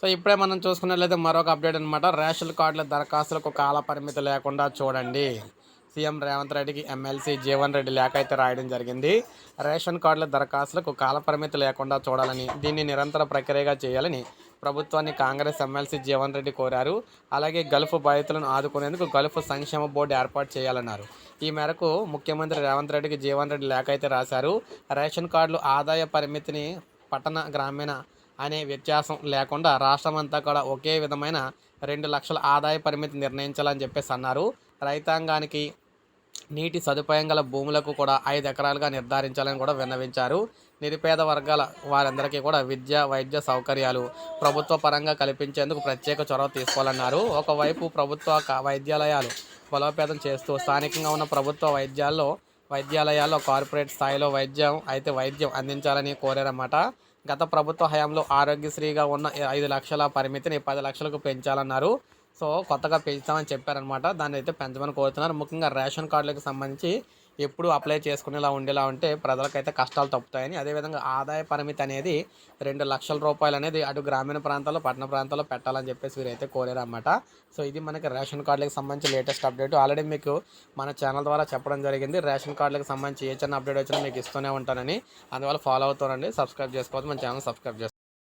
So ఇప్పుడే మనం చూసుకున్నట్లయితే మరొక అప్డేట్ అనమాట రేషన్ కార్డుల దరఖాస్తులకు కాల పరిమితి లేకుండా చూడండి. సీఎం రేవంత్ రెడ్డికి ఎమ్మెల్సీ జీవన్ రెడ్డి లేఖ అయితే రాయడం జరిగింది. రేషన్ కార్డుల దరఖాస్తులకు కాల పరిమితి లేకుండా చూడాలని దీన్ని నిరంతర ప్రక్రియగా చేయాలని ప్రభుత్వాన్ని కాంగ్రెస్ ఎమ్మెల్సీ జీవన్ రెడ్డి కోరారు. అలాగే గల్ఫ్ బాధితులను ఆదుకునేందుకు గల్ఫ్ సంక్షేమ బోర్డు ఏర్పాటు చేయాలన్నారు. ఈ మేరకు ముఖ్యమంత్రి రేవంత్ రెడ్డికి జీవన్ రెడ్డి లేఖ అయితే రాశారు. రేషన్ కార్డులు ఆదాయ పరిమితిని పట్టణ గ్రామీణ అనే వ్యత్యాసం లేకుండా రాష్ట్రమంతా కూడా ఒకే విధమైన రెండు లక్షల ఆదాయ పరిమితి నిర్ణయించాలని చెప్పేసి అన్నారు. రైతాంగానికి నీటి సదుపాయం గల భూములకు కూడా ఐదు ఎకరాలుగా నిర్ధారించాలని కూడా విన్నవించారు. నిరుపేద వర్గాల వారందరికీ కూడా విద్య వైద్య సౌకర్యాలు ప్రభుత్వ పరంగా కల్పించేందుకు ప్రత్యేక చొరవ తీసుకోవాలన్నారు. ఒకవైపు ప్రభుత్వ వైద్యాలయాలు బలోపేతం చేస్తూ స్థానికంగా ఉన్న ప్రభుత్వ వైద్యాల్లో వైద్యాలయాల్లో కార్పొరేట్ స్థాయిలో వైద్యం అయితే వైద్యం అందించాలని కోరారన్నమాట. గత ప్రభుత్వ హయాంలో ఆరోగ్యశ్రీగా ఉన్న ఐదు లక్షల పరిమితిని పది లక్షలకు పెంచాలన్నారు. సో కొత్తగా పెంచుతామని చెప్పారనమాట. దాన్ని అయితే పెంచమని కోరుతున్నారు. ముఖ్యంగా రేషన్ కార్డులకు సంబంధించి ఎప్పుడు అప్లై చేసుకునేలా ఉండేలా ఉంటే ప్రజలకైతే కష్టాలు తప్పుతాయని అదేవిధంగా ఆదాయ పరిమితి అనేది రెండు లక్షల రూపాయలు అనేది అటు గ్రామీణ ప్రాంతాల్లో పట్టణ ప్రాంతాల్లో పెట్టాలని చెప్పేసి వీరైతే కోరారన్నమాట సో ఇది మనకి రేషన్ కార్డులకు సంబంధించి లేటెస్ట్ అప్డేట్. ఆల్రెడీ మీకు మన ఛానల్ ద్వారా చెప్పడం జరిగింది. రేషన్ కార్డులకు సంబంధించి ఏ చిన్న అప్డేట్ వచ్చినా మీకు ఇస్తూనే ఉంటానని. అందువల్ల ఫాలో అవుతానండి సబ్స్క్రైబ్ చేసుకోవచ్చు మన ఛానల్ సబ్స్క్రైబ్ చేసుకోండి.